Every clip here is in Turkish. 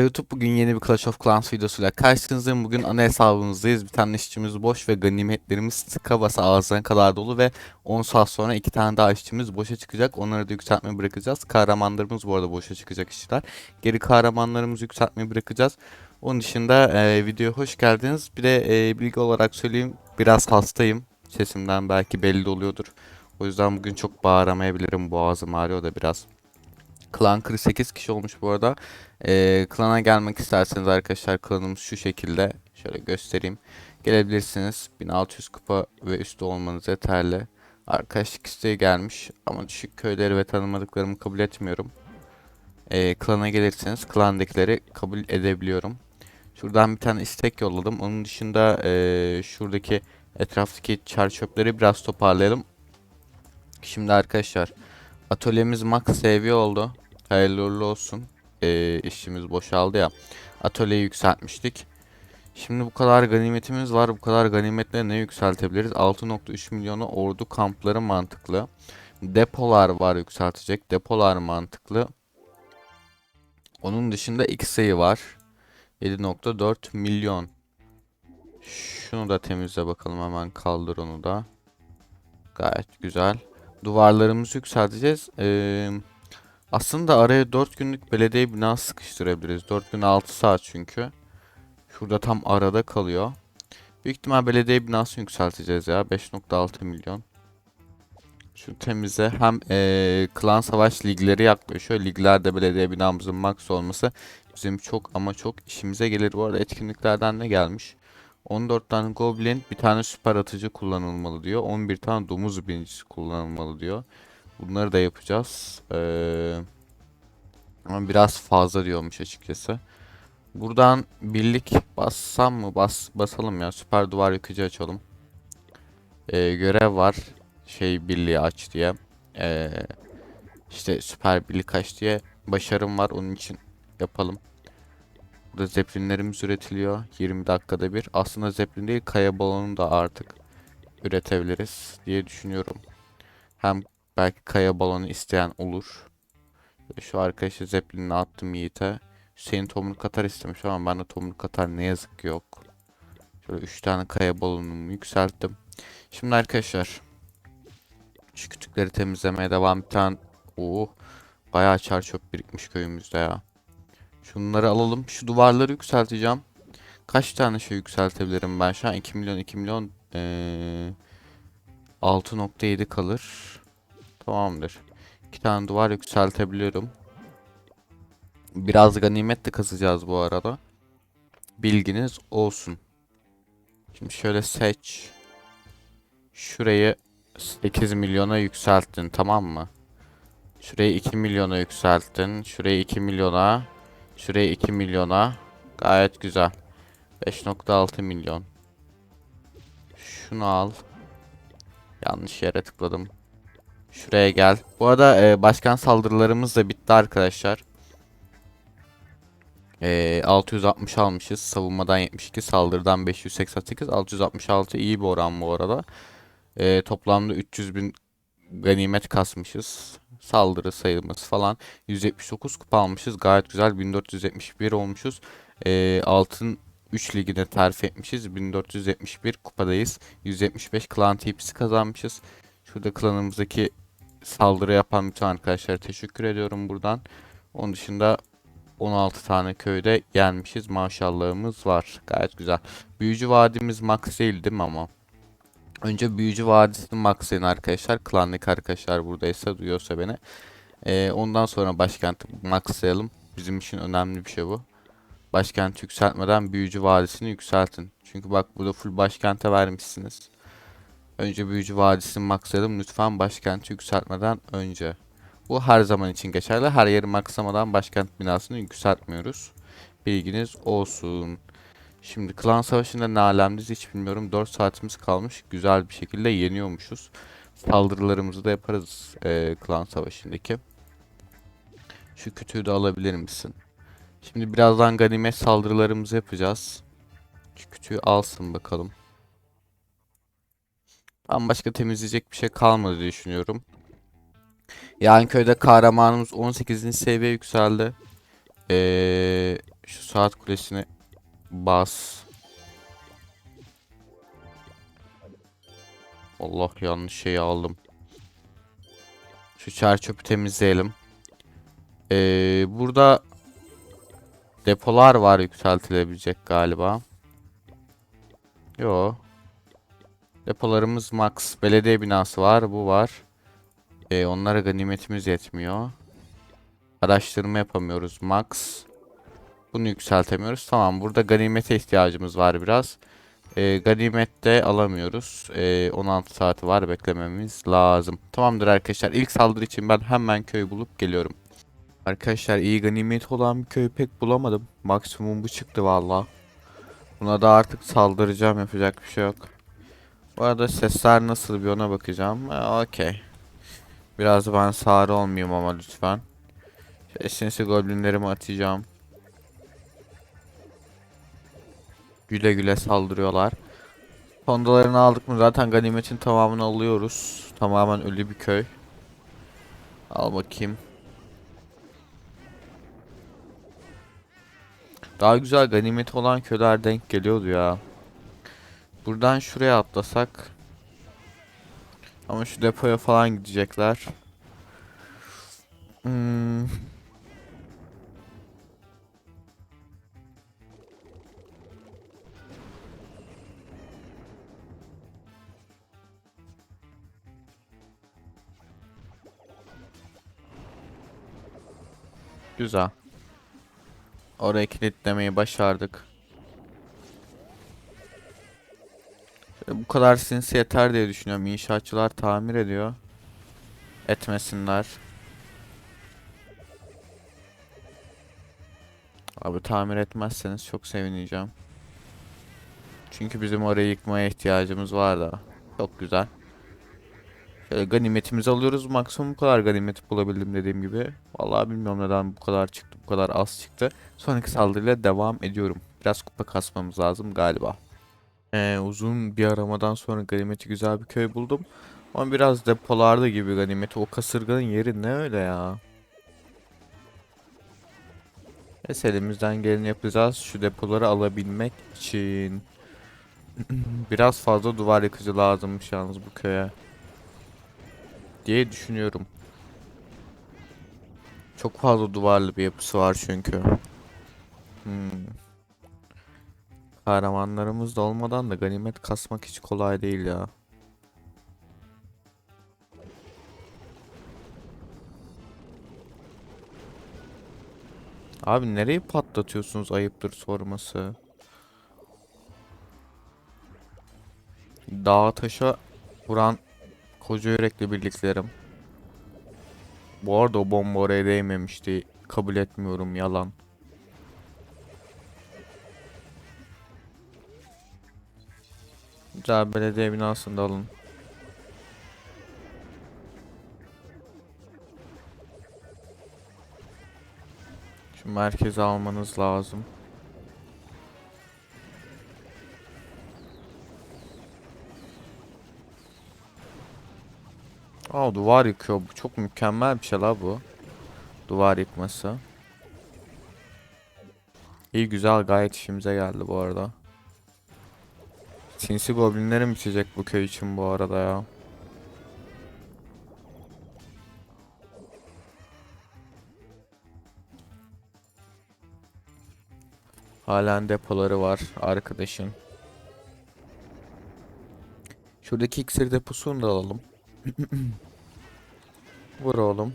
YouTube bugün yeni bir Clash of Clans videosuyla karşınızdayım. Bugün ana hesabımızdayız. Bir tane işçimiz boş ve ganimetlerimiz tıka basa ağzına kadar dolu ve 10 saat sonra iki tane daha işçimiz boşa çıkacak. Onları da yükseltmeye bırakacağız. Kahramanlarımız bu arada boşa çıkacak işçiler. Geri kahramanlarımızı yükseltmeye bırakacağız. Onun dışında e, videoya hoş geldiniz. Bir de e, bilgi olarak söyleyeyim. Biraz hastayım. Sesimden belki belli oluyordur. O yüzden bugün çok bağıramayabilirim. Boğazım ağrıyor da biraz. Klan 48 kişi olmuş bu arada. Ee, klana gelmek isterseniz arkadaşlar klanımız şu şekilde. Şöyle göstereyim. Gelebilirsiniz. 1600 kupa ve üstü olmanız yeterli. Arkadaşlık isteği gelmiş ama düşük köyleri ve tanımadıklarımı kabul etmiyorum. Ee, klana gelirseniz klandakileri kabul edebiliyorum. Şuradan bir tane istek yolladım. Onun dışında ee, şuradaki etraftaki çar biraz toparlayalım. Şimdi arkadaşlar atölyemiz max seviye oldu. Hayırlı uğurlu olsun e, işimiz boşaldı ya. Atölyeyi yükseltmiştik. Şimdi bu kadar ganimetimiz var. Bu kadar ganimetle ne yükseltebiliriz? 6.3 milyonu ordu kampları mantıklı. Depolar var yükseltecek. Depolar mantıklı. Onun dışında X sayı var. 7.4 milyon. Şunu da temizle bakalım hemen kaldır onu da. Gayet güzel. Duvarlarımızı yükselteceğiz. Eee aslında araya 4 günlük belediye binası sıkıştırabiliriz. 4 gün 6 saat çünkü. Şurada tam arada kalıyor. Büyük ihtimal belediye binası yükselteceğiz ya. 5.6 milyon. Şu temize hem ee, klan savaş ligleri yaklaşıyor. Liglerde belediye binamızın max olması bizim çok ama çok işimize gelir. Bu arada etkinliklerden ne gelmiş? 14 tane goblin, bir tane süper atıcı kullanılmalı diyor. 11 tane domuz binicisi kullanılmalı diyor. Bunları da yapacağız. Ee, ama biraz fazla diyormuş açıkçası. Buradan birlik bassam mı? Bas, basalım ya. Süper duvar yıkıcı açalım. Ee, görev var. Şey birliği aç diye. Ee, işte süper birlik aç diye başarım var. Onun için yapalım. Burada zeplinlerimiz üretiliyor. 20 dakikada bir. Aslında zeplin değil kaya balonu da artık üretebiliriz diye düşünüyorum. Hem Belki kaya balonu isteyen olur. Şu arkadaşı Zeppelin'e attım Yiğit'e. Hüseyin tomruk atar istemiş ama ben de tomruk atar ne yazık ki yok. Şöyle 3 tane kaya balonumu yükselttim. Şimdi arkadaşlar. Şu kütükleri temizlemeye devam bir. Oo, bayağı çar birikmiş köyümüzde ya. Şunları alalım. Şu duvarları yükselteceğim. Kaç tane şey yükseltebilirim ben şu an? 2 milyon 2 milyon ee, 6.7 kalır. Tamamdır. İki tane duvar yükseltebiliyorum. Biraz ganimet de kazacağız bu arada. Bilginiz olsun. Şimdi şöyle seç. Şurayı 8 milyona yükselttin tamam mı? Şurayı 2 milyona yükselttin. Şurayı 2 milyona. Şurayı 2 milyona. Gayet güzel. 5.6 milyon. Şunu al. Yanlış yere tıkladım. Şuraya gel. Bu arada e, başkan saldırılarımız da bitti arkadaşlar. E, 660 almışız. Savunmadan 72, saldırıdan 588, 666 iyi bir oran bu arada. E, toplamda 300 bin ganimet kasmışız. Saldırı sayımız falan. 179 kupa almışız. Gayet güzel. 1471 olmuşuz. E, altın 3 ligine terfi etmişiz. 1471 kupadayız. 175 klan tipsi kazanmışız. Şurada klanımızdaki saldırı yapan bütün arkadaşlara teşekkür ediyorum buradan. Onun dışında 16 tane köyde gelmişiz. Maşallahımız var. Gayet güzel. Büyücü vadimiz max değil değil mi ama? Önce büyücü vadisini maxlayın arkadaşlar. Klandaki arkadaşlar buradaysa duyuyorsa beni. Ee, ondan sonra başkenti maxlayalım. Bizim için önemli bir şey bu. Başkenti yükseltmeden büyücü vadisini yükseltin. Çünkü bak burada full başkente vermişsiniz. Önce büyücü vadisini maxlayalım lütfen başkenti yükseltmeden önce. Bu her zaman için geçerli. Her yeri maxlamadan başkent binasını yükseltmiyoruz. Bilginiz olsun. Şimdi klan savaşında ne alemdeyiz hiç bilmiyorum. 4 saatimiz kalmış. Güzel bir şekilde yeniyormuşuz. Saldırılarımızı da yaparız e, klan savaşındaki. Şu kütüğü de alabilir misin? Şimdi birazdan ganimet saldırılarımızı yapacağız. Şu kütüğü alsın bakalım. Ben başka temizleyecek bir şey kalmadı diye düşünüyorum. Yani köyde kahramanımız 18. seviye yükseldi. Ee, şu saat kulesini bas. Allah yanlış şeyi aldım. Şu çer temizleyelim. Ee, burada depolar var yükseltilebilecek galiba. Yo. Depolarımız max. Belediye binası var. Bu var. Ee, onlara ganimetimiz yetmiyor. Araştırma yapamıyoruz. Max. Bunu yükseltemiyoruz. Tamam burada ganimete ihtiyacımız var biraz. Ee, ganimette alamıyoruz. Ee, 16 saati var beklememiz lazım. Tamamdır arkadaşlar. İlk saldırı için ben hemen köy bulup geliyorum. Arkadaşlar iyi ganimet olan bir köy pek bulamadım. Maksimum bu çıktı valla. Buna da artık saldıracağım yapacak bir şey yok. Bu arada sesler nasıl bir ona bakacağım. Ha, Okey. Biraz ben sarı olmayayım ama lütfen. Şöyle sinsi goblinlerimi atacağım. Güle güle saldırıyorlar. Fondalarını aldık mı zaten ganimetin tamamını alıyoruz. Tamamen ölü bir köy. Al bakayım. Daha güzel ganimeti olan köyler denk geliyordu ya. Buradan şuraya atlasak. Ama şu depoya falan gidecekler. Hmm. Güzel. Orayı kilitlemeyi başardık. Bu kadar sinsi yeter diye düşünüyorum. İnşaatçılar tamir ediyor. Etmesinler. Abi tamir etmezseniz çok sevineceğim. Çünkü bizim orayı yıkmaya ihtiyacımız var da. Çok güzel. Şöyle ganimetimizi alıyoruz. Maksimum bu kadar ganimet bulabildim dediğim gibi. Vallahi bilmiyorum neden bu kadar çıktı, bu kadar az çıktı. Sonraki saldırıyla devam ediyorum. Biraz kupa kasmamız lazım galiba. Ee, uzun bir aramadan sonra ganimeti güzel bir köy buldum. Ama biraz depolarda gibi ganimeti. O kasırganın yeri ne öyle ya? Neyse elimizden geleni yapacağız şu depoları alabilmek için. Biraz fazla duvar yıkıcı lazımmış yalnız bu köye. Diye düşünüyorum. Çok fazla duvarlı bir yapısı var çünkü. Hmm. Kahramanlarımız da olmadan da ganimet kasmak hiç kolay değil ya. Abi nereyi patlatıyorsunuz ayıptır sorması. Dağa taşa vuran koca yürekli birliklerim. Bu arada o bomba oraya değmemişti. Kabul etmiyorum yalan. Güzel belediye binasını da alın. Şu merkezi almanız lazım. Aa duvar yıkıyor. Bu çok mükemmel bir şey la bu. Duvar yıkması. İyi güzel gayet işimize geldi bu arada. Sinsi goblinlerim bitecek bu köy için bu arada ya. Halen depoları var arkadaşın. Şuradaki iksir deposunu da alalım. Vur oğlum.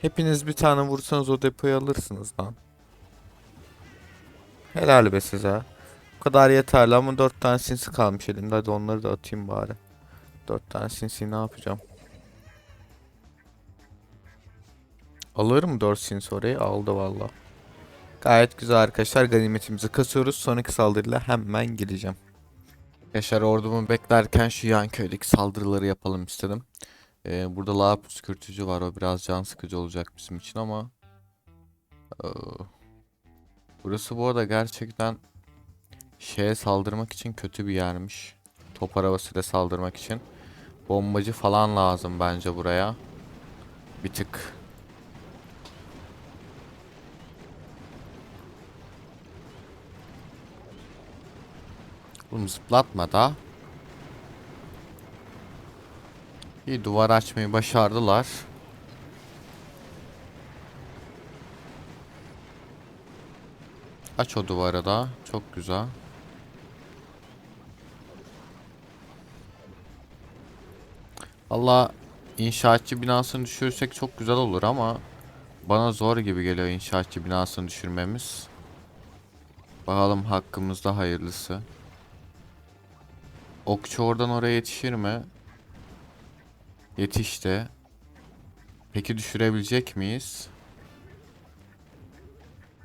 Hepiniz bir tane vursanız o depoyu alırsınız lan. Helal be size. Bu kadar yeterli ama 4 tane sinsi kalmış elimde. Hadi onları da atayım bari. 4 tane sinsi ne yapacağım? Alır mı 4 sinsi orayı? Aldı valla. Gayet güzel arkadaşlar. Ganimetimizi kasıyoruz. Sonraki saldırıyla hemen gireceğim. Yaşar ordumu beklerken şu yan köydeki saldırıları yapalım istedim. Ee, burada lava püskürtücü var. O biraz can sıkıcı olacak bizim için ama. Burası bu arada gerçekten şeye saldırmak için kötü bir yermiş. Top arabasıyla saldırmak için. Bombacı falan lazım bence buraya. Bir tık. Oğlum zıplatma da. İyi duvar açmayı başardılar. Aç o duvarı da. Çok güzel. Allah inşaatçı binasını düşürürsek çok güzel olur ama bana zor gibi geliyor inşaatçı binasını düşürmemiz. Bakalım hakkımızda hayırlısı. Okçu oradan oraya yetişir mi? Yetişti. Peki düşürebilecek miyiz?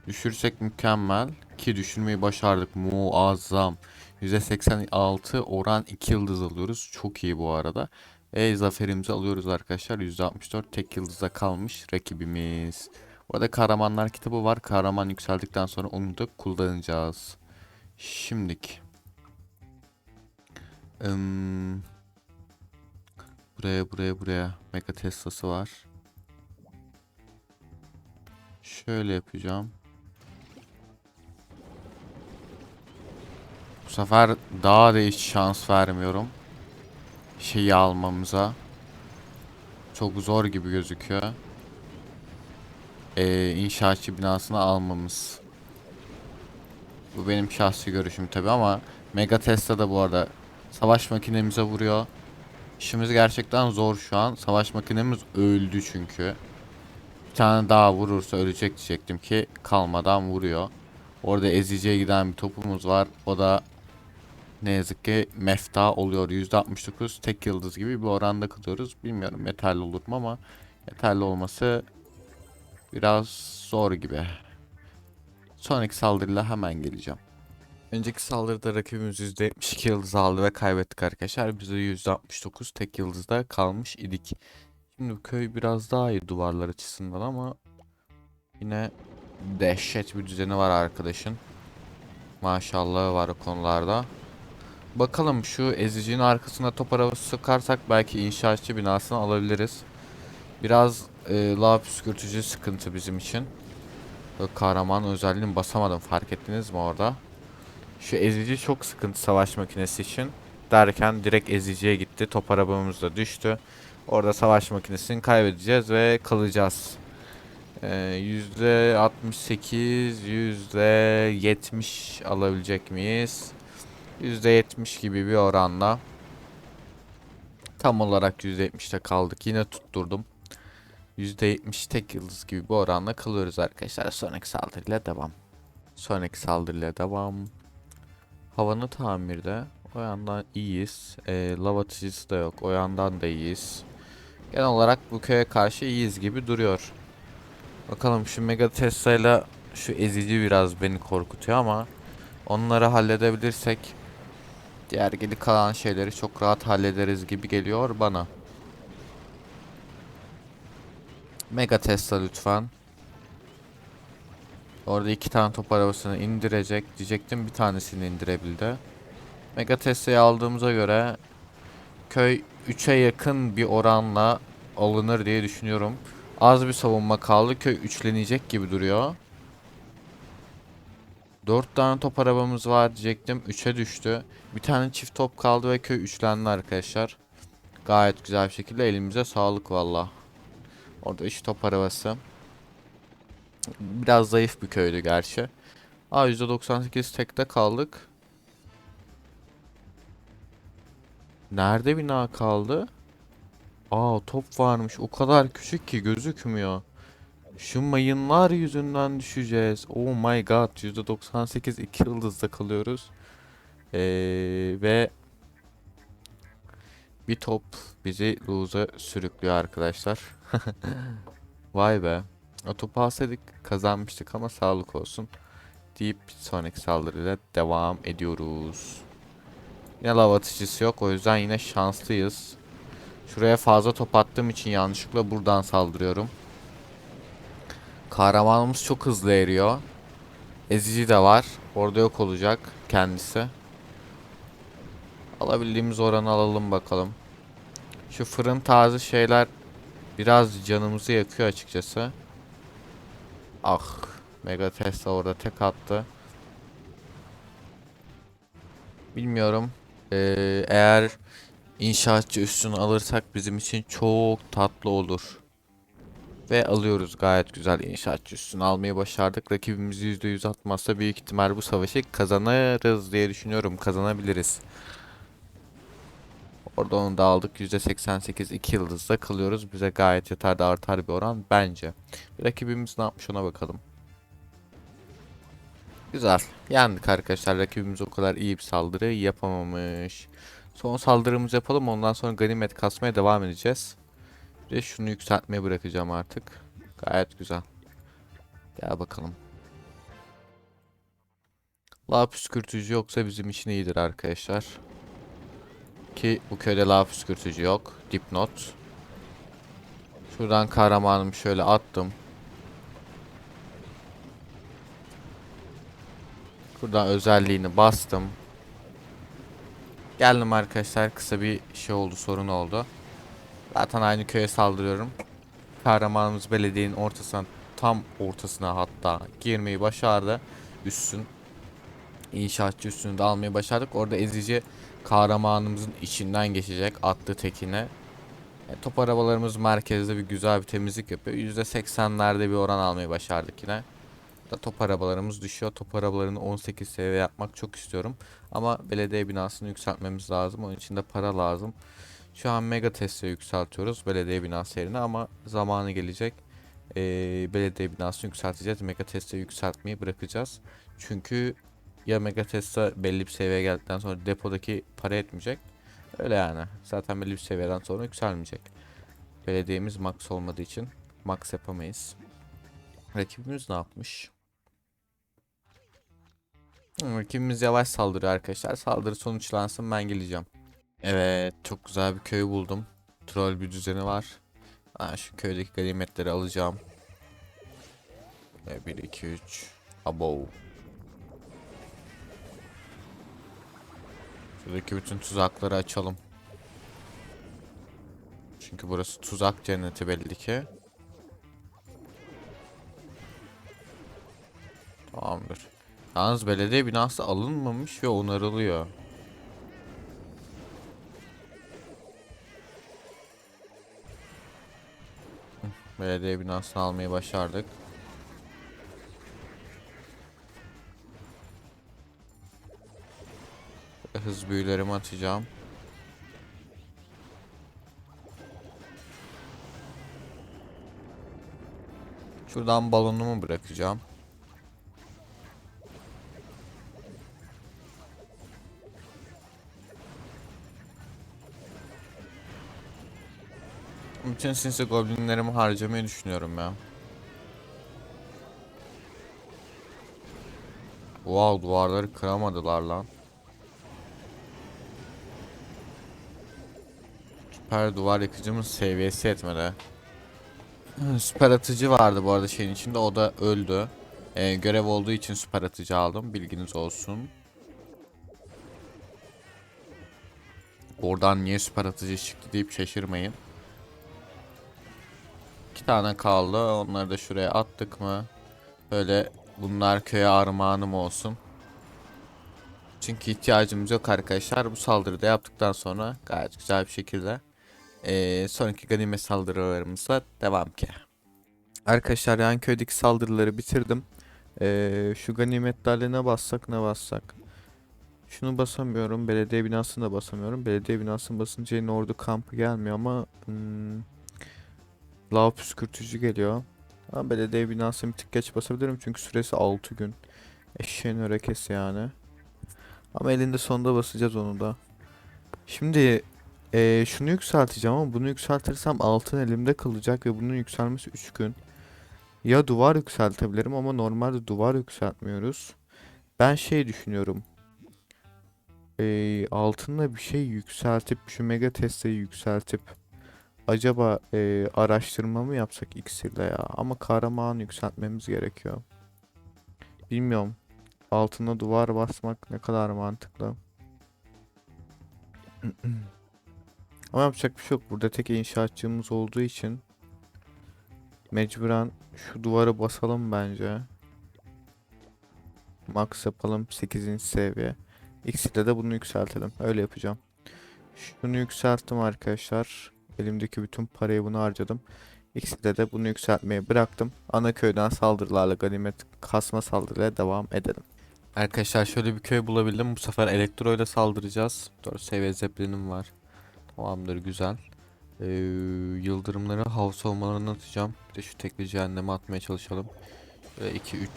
Düşürsek mükemmel. Ki düşürmeyi başardık. Muazzam. %86 oran 2 yıldız alıyoruz. Çok iyi bu arada. E zaferimizi alıyoruz arkadaşlar. %64 tek yıldıza kalmış rakibimiz. Bu arada kahramanlar kitabı var. Kahraman yükseldikten sonra onu da kullanacağız. Şimdik. Im, buraya buraya buraya Mega Tesla'sı var. Şöyle yapacağım. Bu sefer daha da hiç şans vermiyorum. Şeyi almamıza. Çok zor gibi gözüküyor. Ee, inşaatçı binasını almamız. Bu benim şahsi görüşüm tabi ama Mega Tesla da bu arada savaş makinemize vuruyor. İşimiz gerçekten zor şu an. Savaş makinemiz öldü çünkü. Bir tane daha vurursa ölecek diyecektim ki kalmadan vuruyor. Orada eziciye giden bir topumuz var. O da ne yazık ki mefta oluyor. %69 tek yıldız gibi bir oranda kalıyoruz. Bilmiyorum yeterli olur mu ama yeterli olması biraz zor gibi. Sonraki saldırıyla hemen geleceğim. Önceki saldırıda rakibimiz %72 yıldız aldı ve kaybettik arkadaşlar. Biz de %69 tek yıldızda kalmış idik. Şimdi köy biraz daha iyi duvarlar açısından ama yine dehşet bir düzeni var arkadaşın. Maşallah var o konularda. Bakalım şu ezicinin arkasına top arabası sokarsak belki inşaatçı binasını alabiliriz. Biraz e, lav püskürtücü sıkıntı bizim için. Kahraman özelliğini basamadım fark ettiniz mi orada? Şu ezici çok sıkıntı savaş makinesi için. Derken direkt eziciye gitti. Top arabamız da düştü. Orada savaş makinesini kaybedeceğiz ve kalacağız. Ee, %68, %70 alabilecek miyiz? %70 gibi bir oranla. Tam olarak %70'te kaldık. Yine tutturdum. %70 tek yıldız gibi bir oranla kalıyoruz arkadaşlar. Sonraki saldırıyla devam. Sonraki saldırıyla devam. Havanı tamirde. O yandan iyiyiz. E, lav atıcısı da yok. O yandan da iyiyiz. Genel olarak bu köye karşı iyiyiz gibi duruyor. Bakalım şu Mega Tesla ile şu ezici biraz beni korkutuyor ama onları halledebilirsek diğer geri kalan şeyleri çok rahat hallederiz gibi geliyor bana. Mega Tesla lütfen. Orada iki tane top arabasını indirecek diyecektim bir tanesini indirebildi. Mega Tesla'yı aldığımıza göre köy 3'e yakın bir oranla alınır diye düşünüyorum. Az bir savunma kaldı. Köy üçlenecek gibi duruyor. 4 tane top arabamız var diyecektim. 3'e düştü. Bir tane çift top kaldı ve köy üçlendi arkadaşlar. Gayet güzel bir şekilde elimize sağlık valla. Orada 3 top arabası. Biraz zayıf bir köydü gerçi. Aa %98 tekte kaldık. Nerede bina kaldı? Aa top varmış. O kadar küçük ki gözükmüyor. Şu mayınlar yüzünden düşeceğiz. Oh my god. %98 2 yıldızda kalıyoruz. Ee, ve bir top bizi lose'a sürüklüyor arkadaşlar. Vay be. O topu alsaydık kazanmıştık ama sağlık olsun. Deyip sonraki saldırıyla devam ediyoruz. Yine lav atıcısı yok. O yüzden yine şanslıyız. Şuraya fazla top attığım için yanlışlıkla buradan saldırıyorum. Kahramanımız çok hızlı eriyor. Ezici de var. Orada yok olacak kendisi. Alabildiğimiz oranı alalım bakalım. Şu fırın tarzı şeyler biraz canımızı yakıyor açıkçası. Ah, Mega Tesla orada tek attı. Bilmiyorum. Ee, eğer inşaatçı üstünü alırsak bizim için çok tatlı olur. Ve alıyoruz gayet güzel inşaatçı üstünü almayı başardık. Rakibimiz %100 atmazsa büyük ihtimal bu savaşı kazanırız diye düşünüyorum. Kazanabiliriz. Orada onu da aldık. %88 2 yıldızda kalıyoruz. Bize gayet yeter de artar bir oran bence. Rakibimiz ne yapmış ona bakalım. Güzel. Yendik arkadaşlar. Rakibimiz o kadar iyi bir saldırı yapamamış. Son saldırımızı yapalım. Ondan sonra ganimet kasmaya devam edeceğiz. Bir de şunu yükseltmeye bırakacağım artık. Gayet güzel. Gel bakalım. Lav püskürtücü yoksa bizim için iyidir arkadaşlar. Ki bu köyde lav püskürtücü yok. Dipnot. Şuradan kahramanımı şöyle attım. Buradan özelliğini bastım. Geldim arkadaşlar. Kısa bir şey oldu, sorun oldu. Zaten aynı köye saldırıyorum. Kahramanımız belediyenin ortasına, tam ortasına hatta girmeyi başardı. Üssün. İnşaatçı üssünü de almayı başardık. Orada ezici kahramanımızın içinden geçecek attı tekine. E, top arabalarımız merkezde bir güzel bir temizlik yapıyor. %80'lerde bir oran almayı başardık yine. Da top arabalarımız düşüyor. Top arabalarını 18 seviye yapmak çok istiyorum. Ama belediye binasını yükseltmemiz lazım. Onun için de para lazım. Şu an Mega Tesla yükseltiyoruz belediye binası yerine ama zamanı gelecek. Ee, belediye binasını yükselteceğiz. Mega Tesla yükseltmeyi bırakacağız. Çünkü ya Mega Tesla belli bir seviyeye geldikten sonra depodaki para etmeyecek. Öyle yani. Zaten belli bir seviyeden sonra yükselmeyecek. Belediyemiz max olmadığı için max yapamayız. Rakibimiz ne yapmış? Rakibimiz yavaş saldırıyor arkadaşlar. Saldırı sonuçlansın ben geleceğim. Evet çok güzel bir köy buldum. Troll bir düzeni var. Ha, şu köydeki ganimetleri alacağım. 1 2 3 Abo. Şuradaki bütün tuzakları açalım. Çünkü burası tuzak cenneti belli ki. Tamamdır. Yalnız belediye binası alınmamış ve onarılıyor. Belediye binasını almayı başardık. Hız büyülerimi atacağım. Şuradan balonumu bırakacağım. Bütün sinsi goblinlerimi harcamayı düşünüyorum ya. Wow duvarları kıramadılar lan. Süper duvar yıkıcımın seviyesi etmedi. Süper atıcı vardı bu arada şeyin içinde o da öldü. Ee, görev olduğu için süper atıcı aldım bilginiz olsun. Oradan niye süper atıcı çıktı deyip şaşırmayın. İki tane kaldı. Onları da şuraya attık mı? Böyle bunlar köye armağanım olsun. Çünkü ihtiyacımız yok arkadaşlar. Bu saldırıda yaptıktan sonra gayet güzel bir şekilde eee, sonraki ganimet saldırılarımıza devam ki. Arkadaşlar yani köydeki saldırıları bitirdim. Eee, şu ganimetlerle ne bassak ne bassak. Şunu basamıyorum. Belediye binasını da basamıyorum. Belediye binasını basınca yine ordu kampı gelmiyor ama hmm, lav püskürtücü geliyor. Ama belediye binasını bir tık geç basabilirim çünkü süresi 6 gün. Eşeğin örekesi yani. Ama elinde sonunda basacağız onu da. Şimdi eee, şunu yükselteceğim ama bunu yükseltirsem altın elimde kalacak ve bunun yükselmesi 3 gün. Ya duvar yükseltebilirim ama normalde duvar yükseltmiyoruz. Ben şey düşünüyorum. Eee altınla bir şey yükseltip şu mega testeyi yükseltip acaba eee, araştırma mı yapsak iksirle ya? Ama kahraman yükseltmemiz gerekiyor. Bilmiyorum. Altına duvar basmak ne kadar mantıklı. Ama yapacak bir şey yok. Burada tek inşaatçımız olduğu için mecburen şu duvarı basalım bence. Max yapalım 8. seviye. X'de de bunu yükseltelim. Öyle yapacağım. Şunu yükselttim arkadaşlar. Elimdeki bütün parayı buna harcadım. X'de de bunu yükseltmeyi bıraktım. Ana köyden saldırılarla ganimet kasma saldırıya devam edelim. Arkadaşlar şöyle bir köy bulabildim. Bu sefer elektro ile saldıracağız. 4 seviye zeppelinim var. Tamamdır güzel. Ee, yıldırımları hava savunmalarına atacağım. Bir de şu tekli cehenneme atmaya çalışalım. 2 3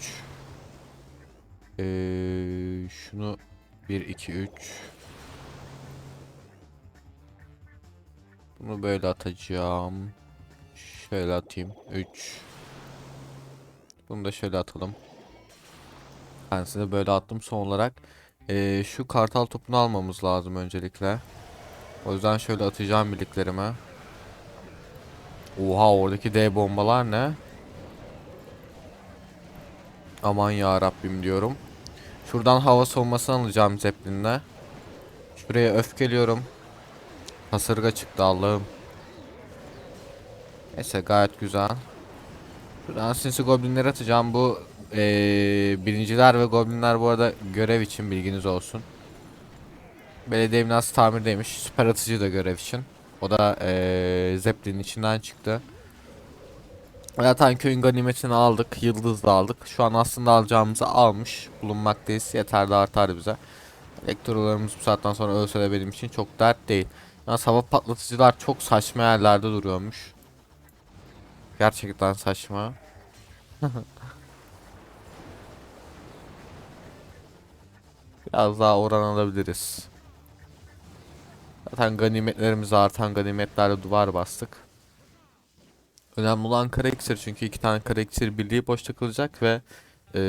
ee, şunu 1 2 3 Bunu böyle atacağım. Şöyle atayım. 3 Bunu da şöyle atalım. Ben size böyle attım son olarak. ee, şu kartal topunu almamız lazım öncelikle. O yüzden şöyle atacağım birliklerime. Oha oradaki D bombalar ne? Aman ya Rabbim diyorum. Şuradan hava savunmasını alacağım Zeppelin'le. Şuraya öfkeliyorum. Kasırga çıktı Allah'ım. Neyse gayet güzel. Şuradan sinsi goblinleri atacağım. Bu eee birinciler ve goblinler bu arada görev için bilginiz olsun. Belediye binası tamirdeymiş. Süper atıcı da görev için. O da eee Zeppelin'in içinden çıktı. Zaten köyün ganimetini aldık. Yıldız da aldık. Şu an aslında alacağımızı almış bulunmaktayız. Yeter de artar bize. Elektrolarımız bu saatten sonra ölse de benim için çok dert değil. Yalnız hava patlatıcılar çok saçma yerlerde duruyormuş. Gerçekten saçma. Biraz daha oran alabiliriz. Zaten ganimetlerimiz artan ganimetlerle duvar bastık. Önemli olan kara iksir çünkü iki tane kara iksir birliği boşta kalacak ve eee,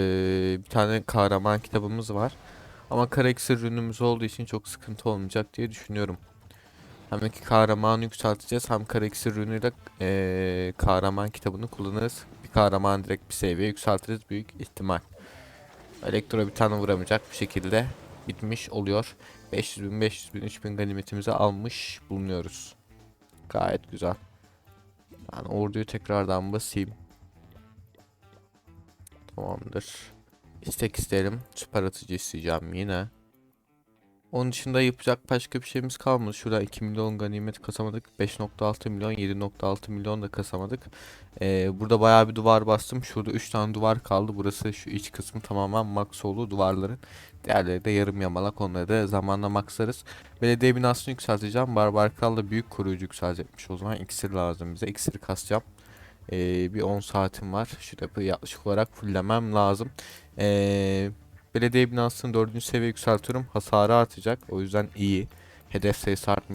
bir tane kahraman kitabımız var. Ama kara iksir ürünümüz olduğu için çok sıkıntı olmayacak diye düşünüyorum. Hem iki kahramanı yükselteceğiz hem kara iksir ürünüyle eee, kahraman kitabını kullanırız. Bir kahraman direkt bir seviye yükseltiriz büyük ihtimal. Elektro bir tane vuramayacak bir şekilde bitmiş oluyor. 500 bin 500 bin 3000 ganimetimizi almış bulunuyoruz. Gayet güzel. Ben orduyu tekrardan basayım. Tamamdır. İstek isterim. Süper atıcı isteyeceğim yine. Onun dışında yapacak başka bir şeyimiz kalmadı. Şurada 2 milyon ganimet kasamadık. 5.6 milyon, 7.6 milyon da kasamadık. Ee, burada bayağı bir duvar bastım. Şurada 3 tane duvar kaldı. Burası şu iç kısmı tamamen max oldu duvarların. Diğerleri de yarım yamalak. Onları da zamanla maxlarız. Belediye binasını yükselteceğim. Barbar Kral da büyük koruyucu yükselecekmiş. O zaman iksir lazım bize. İksiri kasacağım. Ee, bir 10 saatim var. Şu yaklaşık olarak fulllemem lazım. Ee, belediye binasını 4. seviye yükseltiyorum. Hasarı artacak. O yüzden iyi. Hedef sayısı artmıyor.